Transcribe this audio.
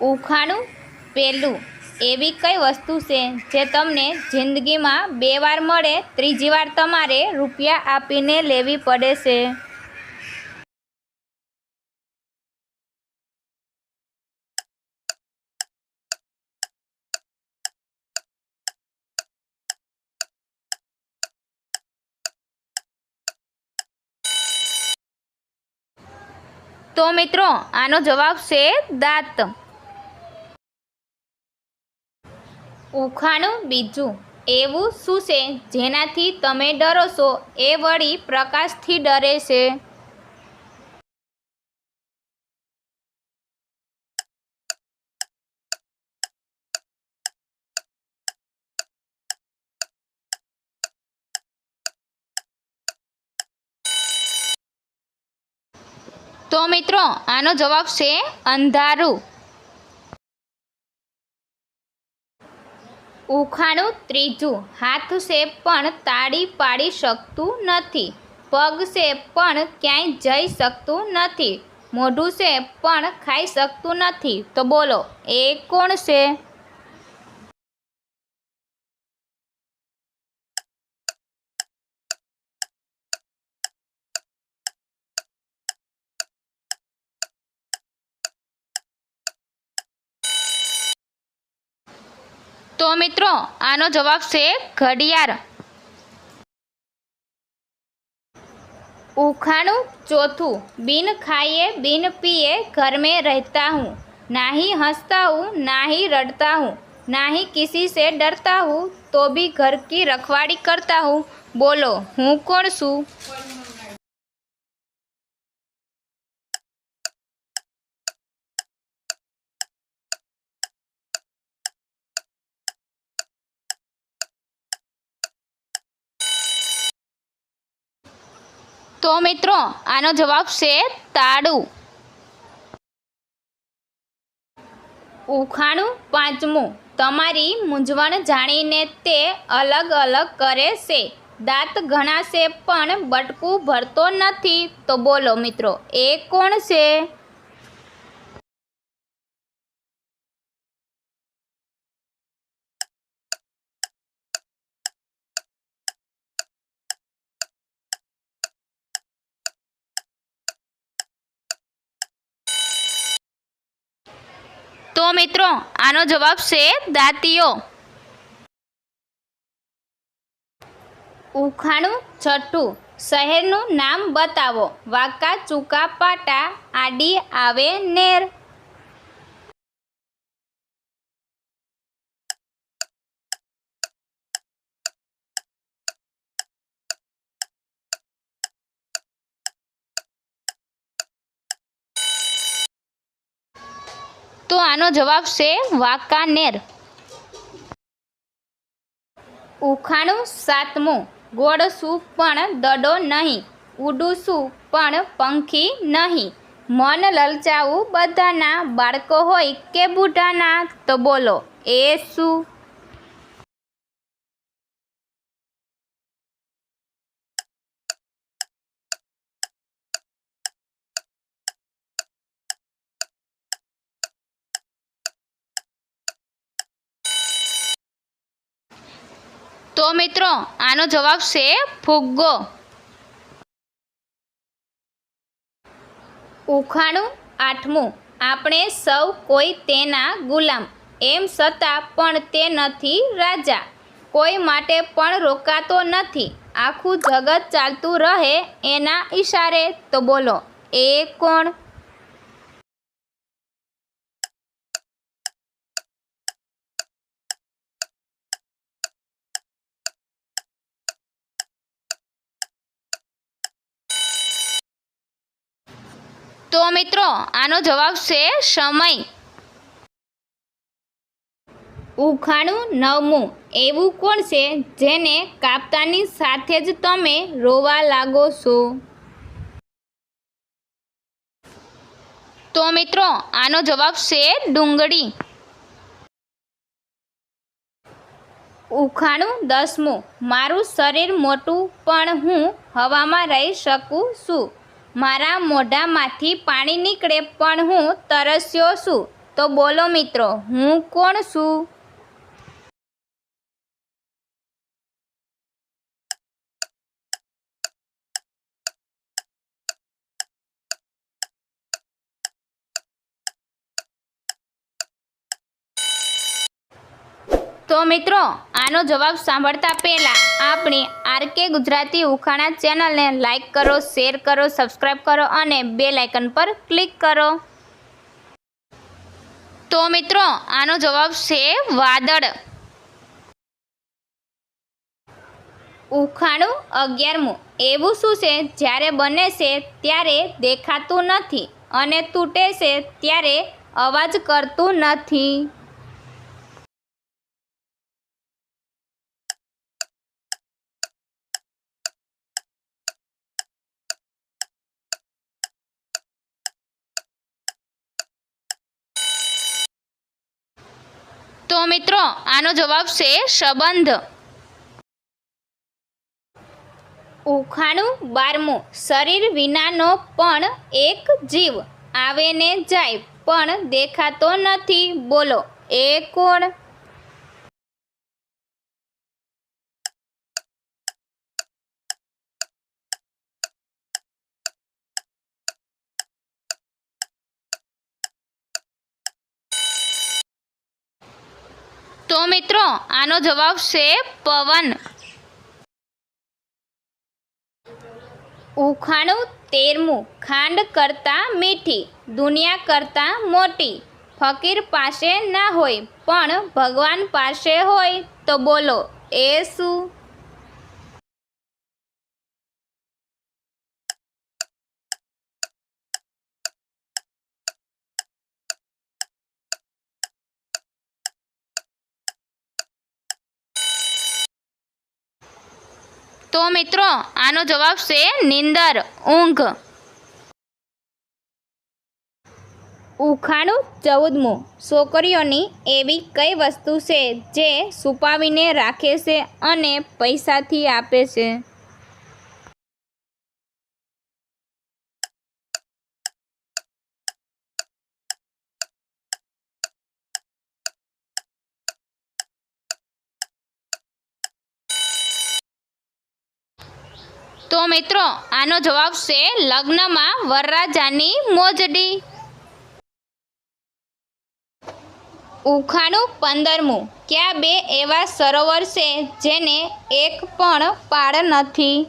ઉખાણું પહેલું એવી કઈ વસ્તુ છે જે તમને જિંદગીમાં બે વાર મળે, ત્રીજી વાર તમારે રૂપિયા આપીને લેવી પડે છે? તો મિત્રો, આનો જવાબ છે દાંત. ઉખાણું બીજું એવું શું છે? જેનાથી તમે ડરો છો એ વળી પ્રકાશથી ડરે છે. તો મિત્રો, આનો જવાબ છે અંધારું. ઉખાણું ત્રીજું. હાથ શેપ પણ તાળી પાડી શકતું નથી. પગ શેપ પણ ક્યાંય જઈ શકતું નથી. મોઢું શેપ પણ ખાઈ શકતું નથી. તો બોલો, એ કોણ છે? તો મિત્રો આનો જવાબ છે ઘડિયાળ ઉખાણું ચોથું બિન ખાઈએ બિન પીએ ઘર में रहता हूँ ना ही हंसता हूँ ना ही रड़ता हूँ ना ही किसी से डरता हूँ तो भी घर की रखवाड़ी करता हूँ બોલો હું કોણ છું તો મિત્રો, આનો જવાબ છે તાળું ઉખાણું પાંચમું. તમારી મૂંઝવણ જાણીને તે અલગ અલગ કરે છે. દાંત ઘણા પણ બટકું ભરતો નથી. તો બોલો મિત્રો, એ કોણ છે? તો મિત્રો, આનો જવાબ છે દાંતીઓ. ઉખાણું છઠ્ઠું. શહેરનું નામ બતાવો. વાંકા, ચૂકા, પાટા, આડી, આવે, નેર. તો આનો જવાબ છે વાંકાનેર. ઉખાણું સાતમું, ગોળ શું પણ દડો નહીં ઉડું પણ પંખી નહીં. મન લલચાવું બધાના, બાળકો હોય કે બુઢાના, તો બોલો, એ શું? તો મિત્રો, આનો જવાબ છે ફુગ્ગો ઉખાણું આઠમું. આપણે સૌ કોઈ તેના ગુલામ. એમ છતાં પણ તે નથી રાજા. કોઈ માટે પણ રોકાતો નથી. આખું જગત ચાલતું રહે એના ઈશારે. તો બોલો, એ કોણ? તો મિત્રો, આનો જવાબ છે સમય. ઉખાણું નવમું. એવું કોણ છે જેને કાપતાની સાથે જ તમે રોવા લાગો છો? તો મિત્રો, આનો જવાબ છે ડુંગળી. ઉખાણું દસમું. મારું શરીર મોટું, પણ હું હવામાં રહી શકું છું. મારા મોઢામાંથી પાણી નીકળે પણ હું તરસ્યો છું. તો બોલો મિત્રો હું કોણ છું? તો મિત્રો, આનો જવાબ સાંભળતા પહેલાં આપણી આરકે ગુજરાતી ઉખાણા ચેનલને લાઇક કરો શેર કરો સબસ્ક્રાઈબ કરો અને બે લાઇકન પર ક્લિક કરો. તો મિત્રો, આનો જવાબ છે વાદળ. ઉખાણું અગિયારમું. એવું શું છે? જ્યારે બને છે ત્યારે દેખાતું નથી અને તૂટે છે ત્યારે અવાજ કરતું નથી. તો મિત્રો, આનો જવાબ છે સંબંધ. ઉખાણું બારમું. શરીર વિનાનો પણ એક જીવ. આવે ને જાય, પણ દેખાતો નથી. બોલો, એ કોણ? તો મિત્રો, આનો જવાબ છે પવન. ઉખાણું તેરમું, ખાંડ કરતાં મીઠી, દુનિયા કરતાં મોટી. ફકીર પાસે ના હોય, પણ ભગવાન પાસે હોય તો બોલો, એ શું? તો મિત્રો, આનો જવાબ છે નિંદર, ઊંઘ. ઉખાણું ચૌદમું. છોકરીઓની એવી કઈ વસ્તુ છે જે છુપાવીને રાખે છે અને પૈસાથી આપે છે? તો મિત્રો, આનો જવાબ છે લગ્નમાં વરરાજાની મોજડી. ઉખાણું પંદરમું. ક્યાં બે એવા સરોવર છે જેને એક પણ પાળ નથી?